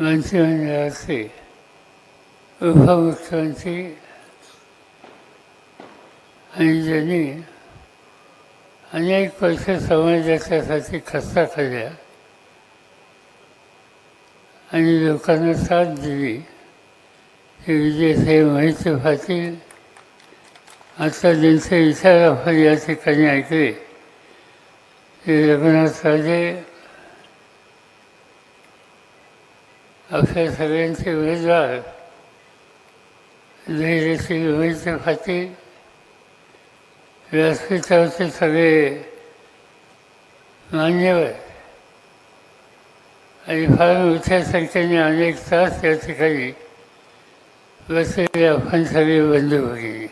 మంచి మంచి उपमुख्यमंत्री आणि ज्यांनी अनेक वर्ष समाजाच्यासाठी खस्ता खाल्ल्या. आणि लोकांना साथ दिली. ते विजयसाहेब माहिती पाटील आता ज्यांचे विचार आपण या ठिकाणी ऐकले ते रघुनाथ राजे अक्षर सगळ्यांचे उमेदवार धैर्यशील मोहिते पाटील व्यासपीठावरचे सगळे मान्यवर. आणि फार मोठ्या संख्येने अनेक तास या ठिकाणी बसलेले आपण सगळे बंधू भगिनी.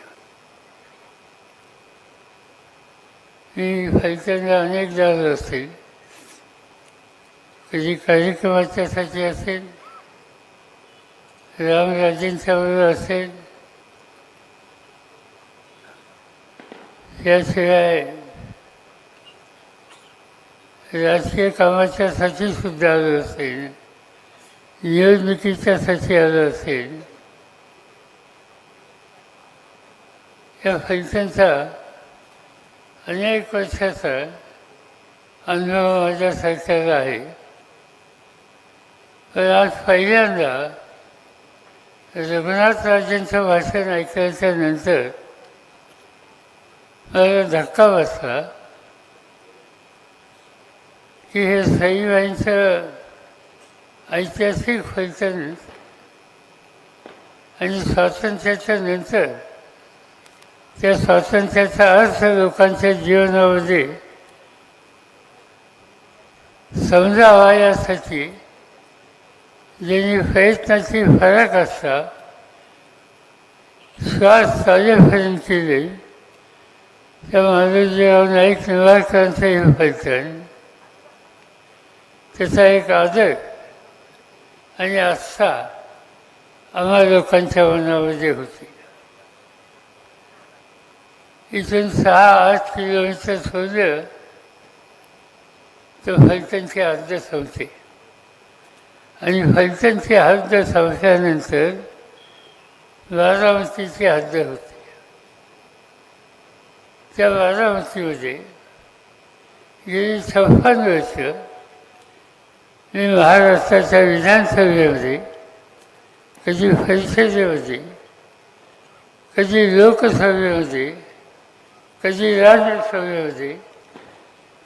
मी फलटणला अनेक आलो असतील कधी कार्यक्रमाच्यासाठी असेल रामराजेंच्या बरोबर असेल याशिवाय राजकीय कामाच्यासाठी सुद्धा आलो असेल निवडणुकीच्यासाठी आलो असेल या फंक्शनचा अनेक वर्षाचा अनुभव माझ्या सरकारला आहे. पण आज पहिल्यांदा रघुनाथ राजेंचं भाषण ऐकायच्या नंतर मला धक्का बसला की हे साईबाईंचं ऐतिहासिक फलटण आणि स्वातंत्र्याच्या नंतर त्या स्वातंत्र्याचा अर्थ लोकांच्या जीवनामध्ये समजावा यासाठी ज्यांनी प्रयत्नाची फरक असता श्वास चालेपर्यंत केले त्या माधवजीराव नाईक निवारकरांचं हे फलटण त्याचा एक आदर आणि आस्था आम्हा लोकांच्या मनामध्ये होती. इथून सहा आठ किलोमीटर सोडलं तर फलटणची हद्द संपते आणि फलटणची हद्द संपल्यानंतर बारामतीची हद्द होते. त्या बारामतीमध्ये गेली छप्पन वर्ष मी महाराष्ट्राच्या विधानसभेमध्ये कधी परिषदेमध्ये कधी लोकसभेमध्ये कधी राज्यसभेमध्ये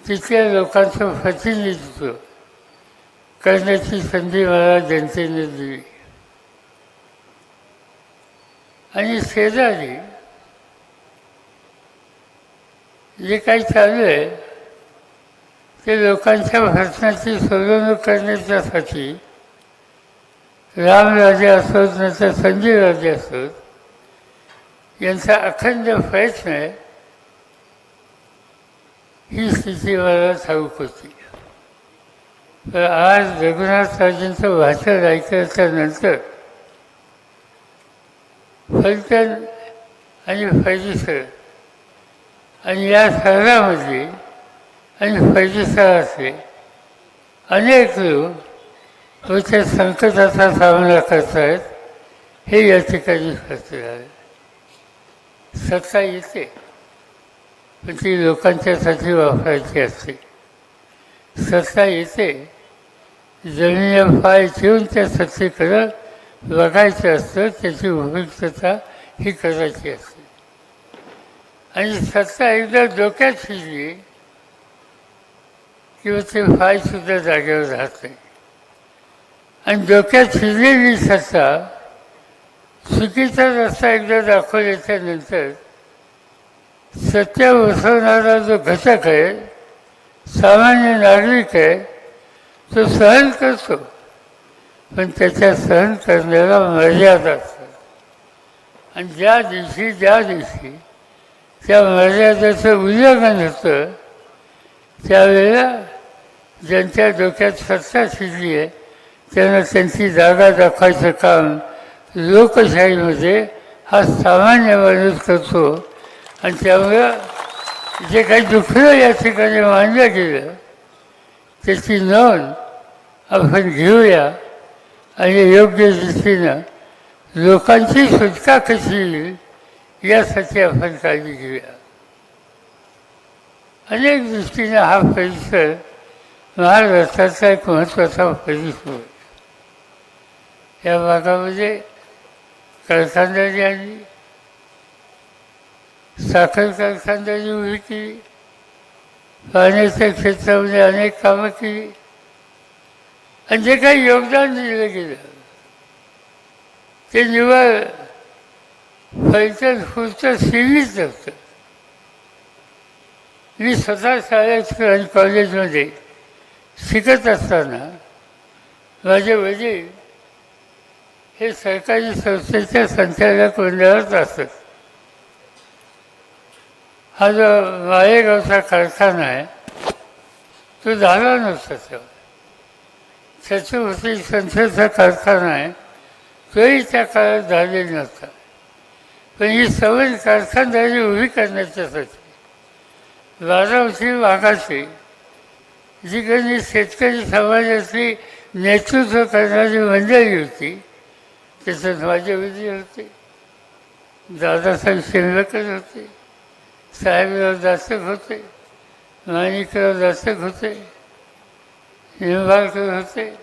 तिथल्या लोकांचं प्रतिनिधित्व करण्याची संधी मला जनतेने दिली. आणि शेजारी जे काही चालू आहे ते लोकांच्या प्रश्नाची सोडवणूक करण्याच्यासाठी रामराजे असोत नंतर संजयराजे असोत यांचा अखंड प्रयत्न आहे. ही स्थिती मला ठाऊक होती. तर आज रघुनाथराजेंचं भाषण ऐकल्याच्या नंतर फलटण आणि फैजीसर आणि या शहरामध्ये आणि परिसरातले अनेक लोक मोठ्या संकटाचा सामना करत आहेत हे या ठिकाणी स्पष्ट झाले. सत्ता येते पण ती लोकांच्यासाठी वापरायची असते. सत्ता येते जमिनीला पाय ठेवून त्या सत्तेकडं बघायचं असतं त्याची उपयुक्तता ही करायची असते. आणि सत्ता एकदा डोक्यात शिरली किंवा ते पायसुद्धा जागेवर राहत नाही. आणि डोक्यात शिरलेली सत्ता चुकीचा रस्ता एकदा दाखवल्याच्या नंतर सत्य बसवणारा जो घटक आहे सामान्य नागरिक आहे तो सहन करतो. पण त्याच्या सहन करण्याला मर्यादा असतात आणि ज्या दिवशी ज्या दिवशी त्या मर्यादेचं उल्लंघन होतं त्यावेळेला ज्यांच्या डोक्यात सत्ता शिरली आहे त्यांना त्यांची जागा दाखवायचं काम लोकशाहीमध्ये हा सामान्य माणूस करतो. आणि त्यामुळं जे काही दुखलं या ठिकाणी मानलं गेलं त्याची नोंद आपण घेऊया. आणि योग्य दृष्टीनं लोकांची सुटका कशी येईल यासाठी आपण काळजी घेऊया. अनेक दृष्टीने हा परिसर महाराष्ट्राचा एक महत्त्वाचा परिसर या भागामध्ये कारखानदारी आली साखर कारखानदारी उभी केली पाण्याच्या क्षेत्रामध्ये अनेक कामं केली. आणि जे काही योगदान दिलं गेलं ते निवळ फलतं फुलतं सीमित नव्हतं. मी स्वतः शाळेत आणि कॉलेजमध्ये शिकत असताना माझे वडील हे सरकारी संस्थेच्या संचालक मंडळात असत. हा जो माळेगावचा कारखाना आहे. तो झाला नसता तेव्हा छत्रपती संस्थेचा कारखाना आहे. तोही त्या काळात झालेला नसता. पण ही सवय कारखानदारी उभी करण्याच्यासाठी बारामती भागाची जी काही शेतकरी समाजाची नेतृत्व करणारी मंडळी होती त्याच्यात माझे विजय होते. दादासाहेब शिंदकर होते. साहेबराव दासक होते. माणिकराव दासक होते. निंबाळकर होते.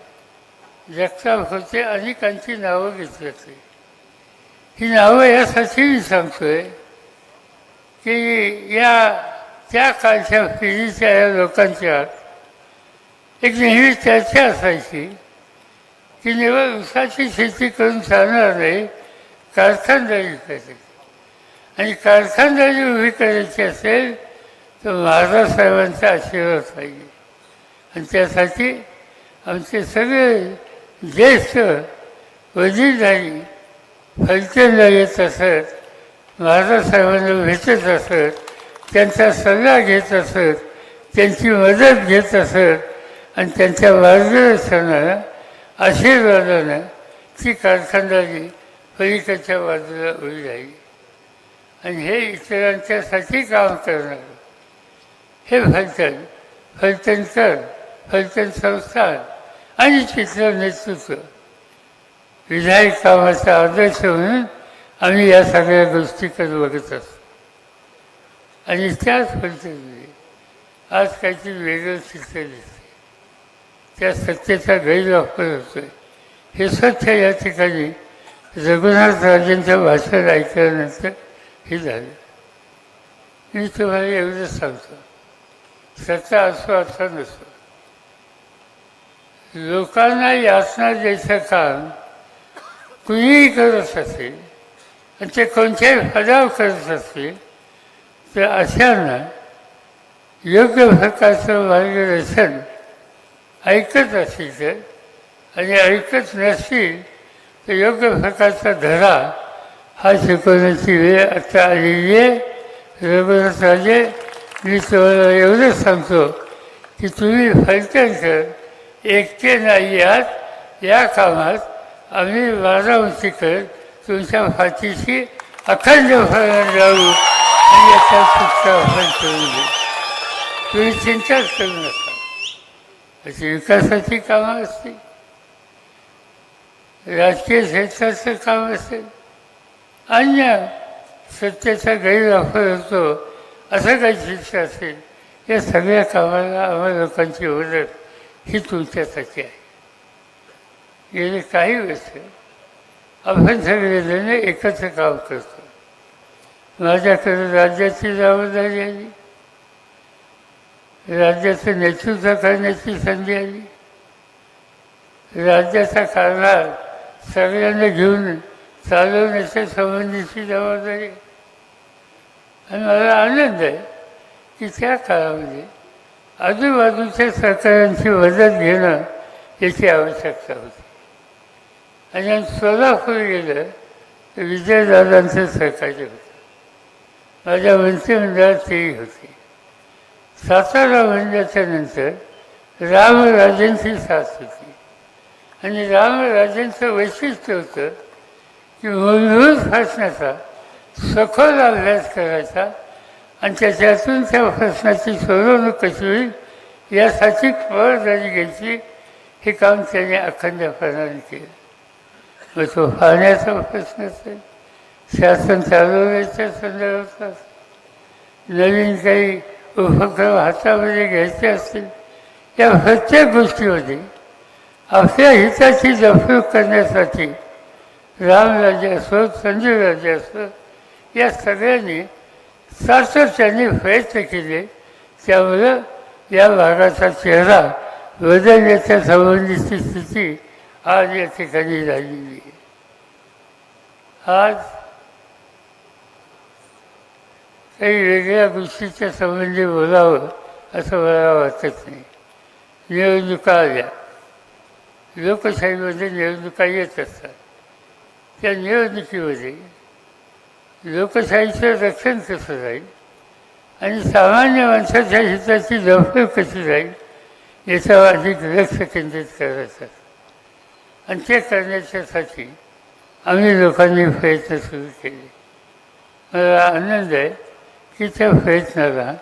जगताप होते अनेकांची नावं घेतली होती. ही नावं यासाठी मी सांगतोय की या त्या काळच्या पिढीच्या या लोकांच्या एक नेहमी चर्चा असायची की निवड ऊसाची शेती करून चालणार नाही कारखानदारी करायची आणि कारखानदारी उभी करायची असेल तर महाराज साहेबांचा आशीर्वाद पाहिजे. आणि त्यासाठी आमचे सगळे ज्येष्ठ वजीरधारी फलचंदा येत असत महाराज साहेबांना भेटत असत त्यांचा सल्ला घेत असत त्यांची मदत घेत असत आणि त्यांच्या मार्गदर्शनानं आशीर्वादानं ती कारखानदारी पलीकडच्या बाजूला उभी राहिली. आणि हे इतरांच्यासाठी काम करणार हे फलटण फलटणकर फलटण संस्थान आणि चित्र नेतृत्व. विधायक कामाचा आदर्श म्हणून आम्ही या सगळ्या गोष्टीकडे बघत असतो. आणि त्याच फलटणमध्ये आज काहीतरी वेगळं चित्र दिसते त्या सत्तेचा गैरवापर होतोय. हे सत्य या ठिकाणी रघुनाथ राजेंचं भाषण ऐकल्यानंतर हे झाले. मी तुम्हाला एवढंच सांगतो. सत्ता असो असा नसो. लोकांना यातना द्यायचं काम कुणीही करत असेल आणि ते कोणत्याही हजाव करत असतील तर अशांना योग्य प्रकारचं मार्गदर्शन ऐकत असतील तर आणि ऐकत नसतील तर योग्य प्रकारचा धडा हा शिकवण्याची वेळ आता आलेली आहे रघुनाथ राजे मी तुम्हाला एवढंच सांगतो की तुम्ही फलटणकर एकटे नाही आहात. या कामात आम्ही बारामतीकर तुमच्या फाटीशी अखंड फळण लावू आणि याचा सुद्धा आपण करून घेऊ तुम्ही चिंताच करू नका. अशी विकासाची कामं असतील. राजकीय क्षेत्राचं काम असेल. अन्य सत्तेचा गैरवापर होतो असं काही शिक्षा असेल या सगळ्या कामाला आम्हा लोकांची मदत ही तुमच्यासाठी आहे. गेले काही वर्ष आपण सगळेजण एकत्र काम करतो. माझ्याकडे राज्याची जबाबदारी आली. राज्याचं नेतृत्व करण्याची संधी आली. राज्याचा कारभार सगळ्यांना घेऊन चालवण्याच्या संबंधीची जबाबदारी. आणि मला आनंद आहे की त्या काळामध्ये आजूबाजूच्या सरकारांची मदत घेणं याची आवश्यकता होती. आणि सोलापूर गेलं तर विजयदादांचं सरकारी होतं. माझ्या मंत्रिमंडळात तेही होते. सातारा मंडळाच्या नंतर रामराजेंची साथ होती. आणि रामराजेंचं वैशिष्ट्य होतं की हसण्याचा सखोल अभ्यास करायचा आणि त्याच्यातून त्या हसण्याची सोडवणूक कशी होईल यासाठी खबरदारी घ्यायची हे काम त्याने अखंडपणाने केलं. मग तो पाहण्याचा प्रश्न असेल शासन चालवण्याच्या संदर्भात नवीन काही उपक्रम हातामध्ये घ्यायचे असतील या प्रत्येक गोष्टीमध्ये आपल्या हिताची जपणूक करण्यासाठी रामराजे असो संजीव राजे असो या सगळ्यांनी सातत्याने प्रयत्न केले. त्यामुळं या भागाचा चेहरा बदलण्याच्या संबंधीची स्थिती आज या ठिकाणी झालेली आहे. आज काही वेगळ्या गोष्टीच्या संबंधी बोलावं असं मला वाटत नाही. निवडणुका आल्या. लोकशाहीमध्ये निवडणुका येत असतात. त्या निवडणुकीमध्ये लोकशाहीचं रक्षण कसं राहील आणि सामान्य माणसाच्या हिताची जवळ कशी राहील याच्यावर अधिक लक्ष केंद्रित करायचं. आणि ते करण्याच्यासाठी आम्ही लोकांनी प्रयत्न सुरू केले. मला आनंद आहे की त्या प्रयत्नाला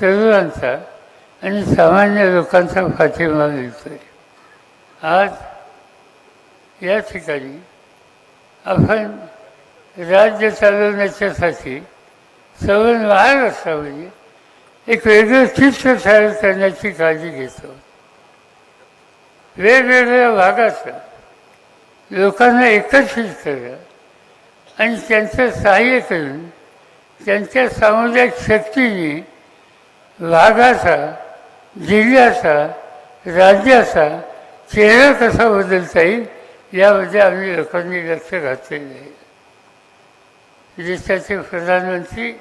तरुणांचा आणि सामान्य लोकांचा पाठिंबा मिळतो आज या ठिकाणी आपण राज्य चालवण्याच्यासाठी सवय महाराष्ट्रामध्ये एक वेगळं चित्र तयार करण्याची काळजी घेतो. वेगवेगळ्या भागाचं लोकांना एकत्रित करणं आणि त्यांचं सहाय्य करून त्यांच्या सामुदायिक शक्तीने भागाचा जिल्ह्याचा राज्याचा चेहरा कसा बदलता येईल यामध्ये आम्ही लोकांनी लक्ष घातलेलं आहे. देशाचे प्रधानमंत्री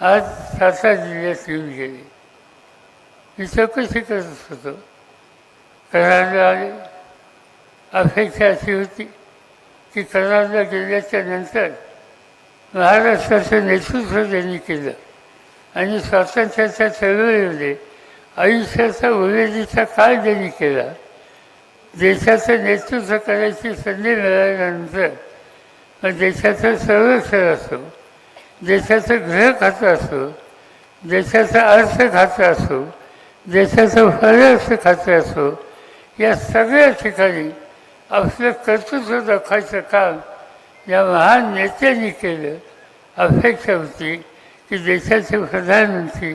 आज सातारा जिल्ह्यात येऊन गेले. मी चौकशी करत होतो. कराडला आले. अपेक्षा अशी होती की कराडला गेल्याच्यानंतर महाराष्ट्राचं नेतृत्व त्यांनी केलं आणि स्वातंत्र्याच्या चळवळीमध्ये आयुष्याचा उमेदीचा काळ त्यांनी केला. देशाचं नेतृत्व करायची संधी मिळाल्यानंतर मग देशाचं संरक्षण असो देशाचं गृह खातं असो देशाचं अर्थ खातं असो देशाचं परराष्ट्र खातं असो या सगळ्या ठिकाणी आपलं कर्तृत्व दाखवायचं काम या महान नेत्यांनी केलं. अपेक्षा होती की देशाचे प्रधानमंत्री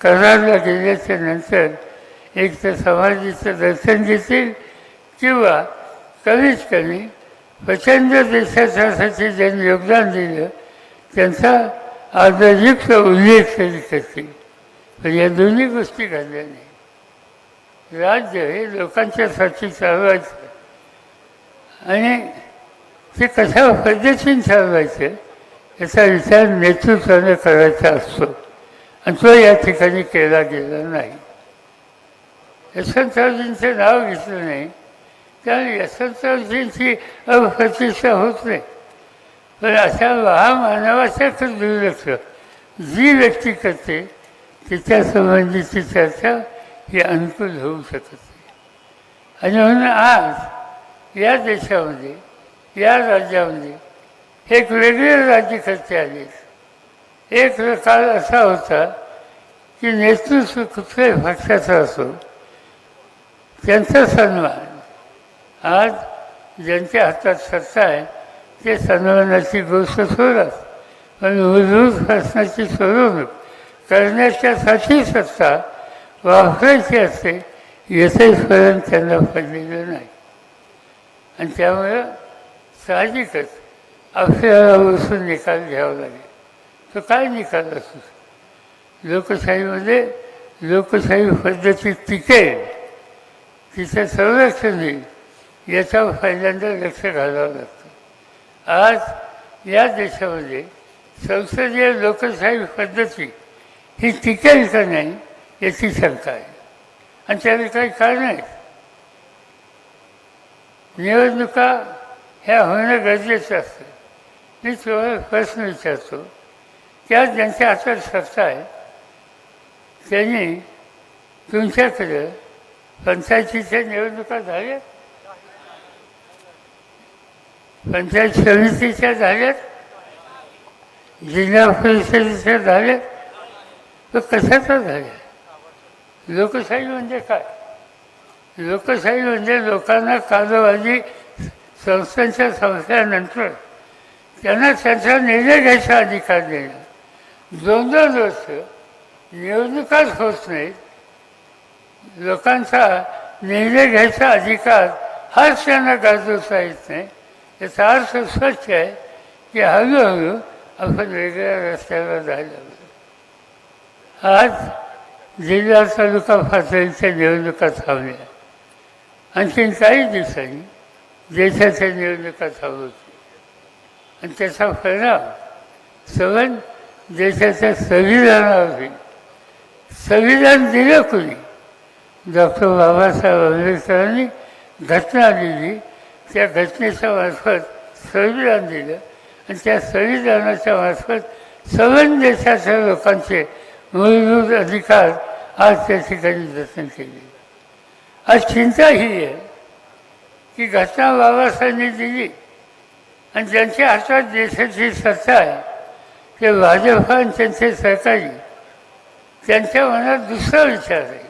करारला गेल्याच्यानंतर एक तर समाधीचं दर्शन घेतील किंवा कमीत कमी प्रचंड देशासाठी ज्यांनी योगदान दिलं त्यांचा आदरयुक्त उल्लेख तरी करतील. पण या दोन्ही गोष्टी घडल्या नाही राज्य हे लोकांच्यासाठी चालवायचं आणि ते कशा पद्धतीने चालवायचं याचा विचार नेतृत्वाने करायचा असतो. आणि तो या ठिकाणी केला गेला नाही. यशवंतरावजींचं नाव घेतलं नाही. त्यामुळे यशवंतरावजींची अप्रतिष्ठा होत नाही पण अशा महामानवाच्याकडे दुर्लक्ष. जी व्यक्ती करते तिच्यासंबंधीची चर्चा ही अनुकूल होऊ शकत. नाही आणि म्हणून आज या देशामध्ये या राज्यामध्ये एक वेगळे राज्यकर्ते आले. एक काळ असा होता की नेतृत्व कुठल्याही पक्षाचा असो त्यांचा सन्मान आज ज्यांच्या हातात सत्ता आहे ते सन्मानाची गोष्ट सोडत पण मूलभूत प्रश्नाची सोडवणूक करण्याच्यासाठी सत्ता वापरायची असते येथेपर्यंत त्यांना पडलेलं नाही. आणि त्यामुळं साहजिकच आपल्याला बसून निकाल घ्यावा लागेल. तो काय निकाल असू लोकशाहीमध्ये लोकशाही पद्धती टिकेल तिचं संरक्षण होईल. याचा पहिल्यांदा लक्ष घालावं लागतं. आज या देशामध्ये संसदीय लोकशाही पद्धती ही टिकेल का नाही याची शंका आहे. आणि त्याला काही कारण आहे निवडणुका ह्या होणं गरजेचं असतं. मी तुम्हाला प्रश्न विचारतो त्या ज्यांच्या हातात सत्ता आहे त्यांनी तुमच्याकडं पंचायतीच्या निवडणुका झाल्या? पंचायत समितीच्या झाल्यात जिल्हा परिषदेच्या झाल्यात तर कशाचा झाल्या लोकशाही म्हणजे काय? लोकशाही म्हणजे लोकांना कालबाजी संस्थांच्या संस्थानंतर त्यांना त्यांचा निर्णय घ्यायचा अधिकार देणं दोन दोन वर्ष निवडणुकाच होत नाहीत. लोकांचा निर्णय घ्यायचा अधिकार हाच त्यांना गाजवता येत नाही. याचा अर्थ स्वच्छ आहे की हळूहळू आपण वेगळ्या रस्त्यावर जायला आज जिल्हा तालुका पातळीच्या निवडणुका थांबल्या आणखीन काही दिवसांनी देशाच्या निवडणुका थांबवतील आणि त्याचा परिणाम सगळं देशाच्या संविधानावर होईल संविधान दिलं कुणी डॉक्टर बाबासाहेब आंबेडकरांनी घटना दिली त्या घटनेच्या मार्फत संविधान दिलं. आणि त्या संविधानाच्या मार्फत सवन देशाच्या लोकांचे मूलभूत अधिकार आज त्या ठिकाणी जतन केले. आज चिंता ही आहे की घटना बाबासाहेबांनी दिली आणि ज्यांच्या हातात देशाची सत्ता आहे ते भाजप आणि त्यांचे सहकारी त्यांच्या मनात दुसरा विचार आहे.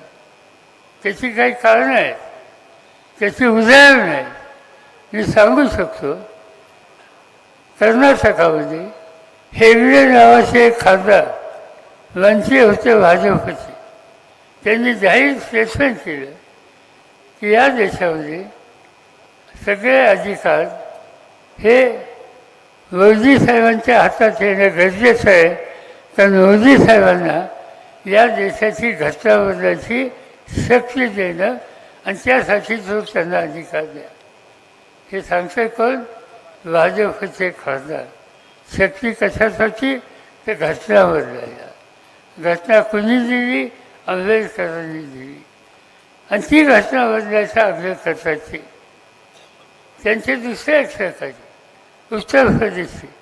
त्याची काही कारणं आहेत. त्याची उदाहरणं आहेत. मी सांगू शकतो कर्नाटकामध्ये हेगडे नावाचे एक खासदार मंत्री होते भाजपचे. त्यांनी जाहीर स्टेटमेंट केलं की या देशामध्ये सगळे अधिकार हे मोदी साहेबांच्या हातात येणं गरजेचं आहे. तर मोदी साहेबांना या देशाची घटना बदलायची शक्ती देणं आणि त्यासाठी तो त्यांना अधिकार द्या. हे सांगते कोण? भाजपचे खासदार. शक्ती कशासाठी? ते घटना बदलायला घटना कुणी दिली? आंबेडकरांनी दिली. आणि ती घटना बदलायच्या आग्रह त्यांचे दुसऱ्या एक उत्तर प्रदेशचे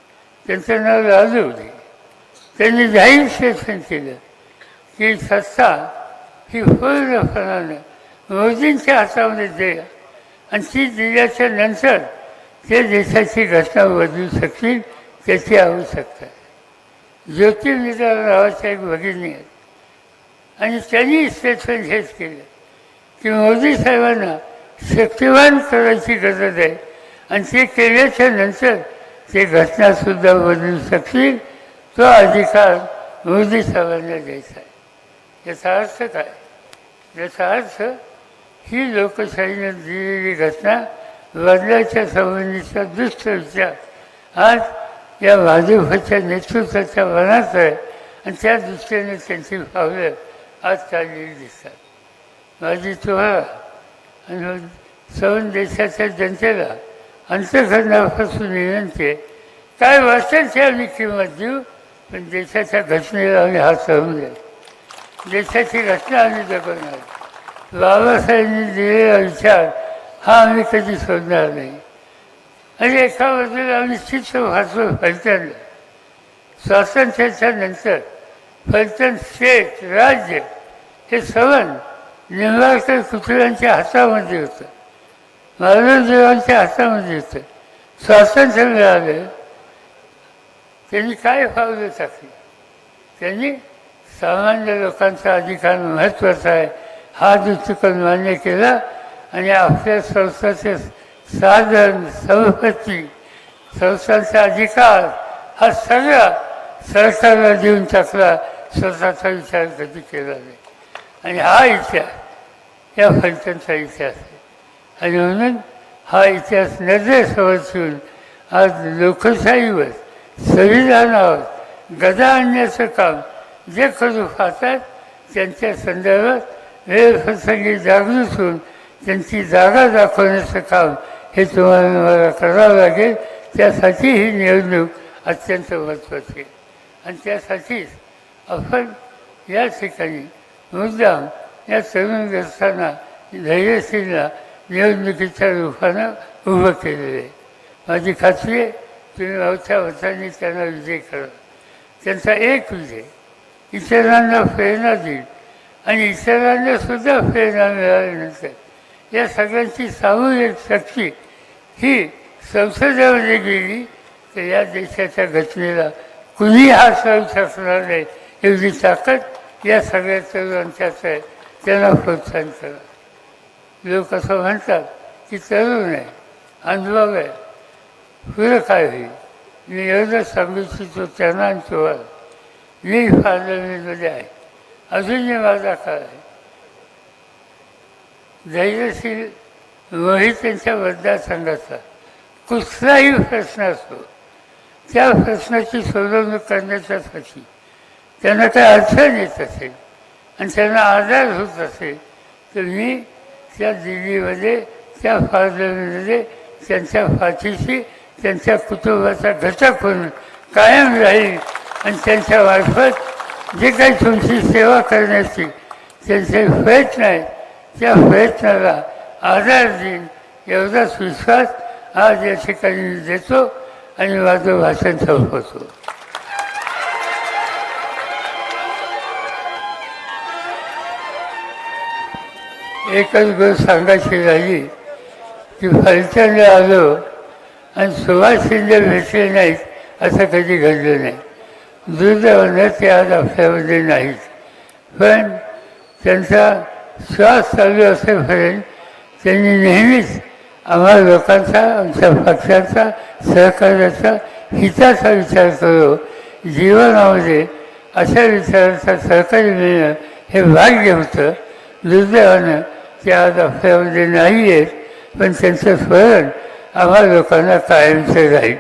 त्यांचं नाव लालू होते. त्यांनी जाहीर स्टेटमेंट केलं की सत्ता ही पूर्णपणानं मोदींच्या हातामध्ये द्या आणि ती दिल्याच्या नंतर ते देशाची घटना बदलू शकतील त्याची आवश्यकता आहे. ज्योतिर्विदा नावाच्या एक भगिनी आहेत. आणि त्यांनी स्टेटमेंट हेच केलं की मोदी साहेबांना शक्तिवान करायची गरज आहे आणि ते केल्याच्यानंतर ते घटनासुद्धा बदलू शकतील तो अधिकार मोदी साहेबांना द्यायचा आहे. याचा अर्थ काय? याचा अर्थ ही लोकशाहीने दिलेली घटना बदलाच्या संबंधीचा दुष्ट विचार आज या भाजपच्या नेतृत्वाच्या मनात आहे आणि त्या दृष्टीने त्यांची पावलं आज चाललेली दिसतात. माझी तुम्हाला आणि सवन देशाच्या जनतेला अंतकरणापासून विनंती आहे. काय वाटेल ते आम्ही किंमत देऊ? पण देशाच्या घटनेला आम्ही हात सहून द्या देशाची घटना आम्ही जगवणार बाबासाहेबांनी दिलेला विचार हा आम्ही कधी सोडणार नाही. आणि एका बाजूला आम्ही शिष्य वाचलो फलटण. स्वातंत्र्याच्या नंतर फलटण स्टेट राज्य हे सवन निंबाळकर कुटुंबांच्या हातामध्ये होतं. माधवदेवांच्या हातामध्ये होतं. स्वातंत्र्य मिळालं. त्यांनी काय पावलं टाकली त्यांनी सामान्य लोकांचा अधिकार महत्त्वाचा आहे. हा दृष्टिकोन मान्य केला आणि आपल्या संस्थाचे साधन संपत्ती संस्थांचा अधिकार हा सगळा सरकारला देऊन टाकला स्वतःचा विचार कधी केला नाही. आणि हा इतिहास या फलटणचा इतिहास आहे. आणि म्हणून हा इतिहास नजरेसमोर ठेवून आज लोकशाहीवर संविधानावर गदा आणण्याचं काम जे करू पाहतात त्यांच्या संदर्भात वेळप्रसंगी जागृत होऊन त्यांची जागा दाखवण्याचं काम हे तुम्हाला मला करावं लागेल. त्यासाठी ही निवडणूक अत्यंत महत्त्वाची आहे. आणि त्यासाठीच आपण या ठिकाणी मुद्दाम या तरुणग्रस्तांना धैर्यशीलला निवडणुकीच्या रूपानं उभं केलेलं आहे. माझी खात्री आहे तुम्ही मोठ्या मतांनी त्यांना विजय करा. त्यांचा एक विजय इतरांना प्रेरणा देईल. आणि इतरांना सुद्धा प्रेरणा मिळाल्यानंतर या सगळ्यांची सामूहिक शक्ती ही संसदेमध्ये गेली तर या देशाच्या घटनेला कुणी हा सहन शकणार नाही एवढी ताकद या सगळ्या तरुणांच्याच आहे. त्यांना प्रोत्साहन करा. लोक असं म्हणतात की तरुण आहे अनुभव आहे पुढं काय होईल? मी एवढं सांगू इच्छितो त्यांना आणि तुम्हाला. मी पार्लमेंटमध्ये आहे. अजूनही माझा काळ आहे. धैर्यशील वही त्यांच्या मतदारसंघाचा कुठलाही प्रश्न असतो त्या प्रश्नाची सोडवणूक करण्याच्यासाठी त्यांना काही अडचण येत असेल आणि त्यांना आधार होत असेल तर मी त्या दिल्लीमध्ये त्या फादरमध्ये त्यांच्या फाशीशी त्यांच्या कुटुंबाचा घटक होऊन कायम राहील आणि त्यांच्या मार्फत जे काही तुमची सेवा करण्याची त्यांचे प्रयत्न आहेत त्या प्रयत्नाला आधार देईन. एवढाच विश्वास आज या ठिकाणी देतो आणि माझं भाषण संपवतो. एकच गोष्ट सांगायची राहिली की फलचंद आलो आणि सुभाष शिंदे भेटले नाहीत असं कधी घडलं नाही. दुर्दैवानं ते आज आपल्यामध्ये नाहीत पण त्यांचा श्वास चालू असेपर्यंत त्यांनी नेहमीच आम्हा लोकांचा आमच्या पक्षाचा सहकार्याचा हिताचा विचार करू जीवनामध्ये अशा विचाराचा सहकार्य मिळणं हे भाग्य होतं दुर्दैवानं ते आज आपल्यामध्ये नाही आहेत पण त्यांचं स्मरण आम्हा लोकांना कायमचं राहील.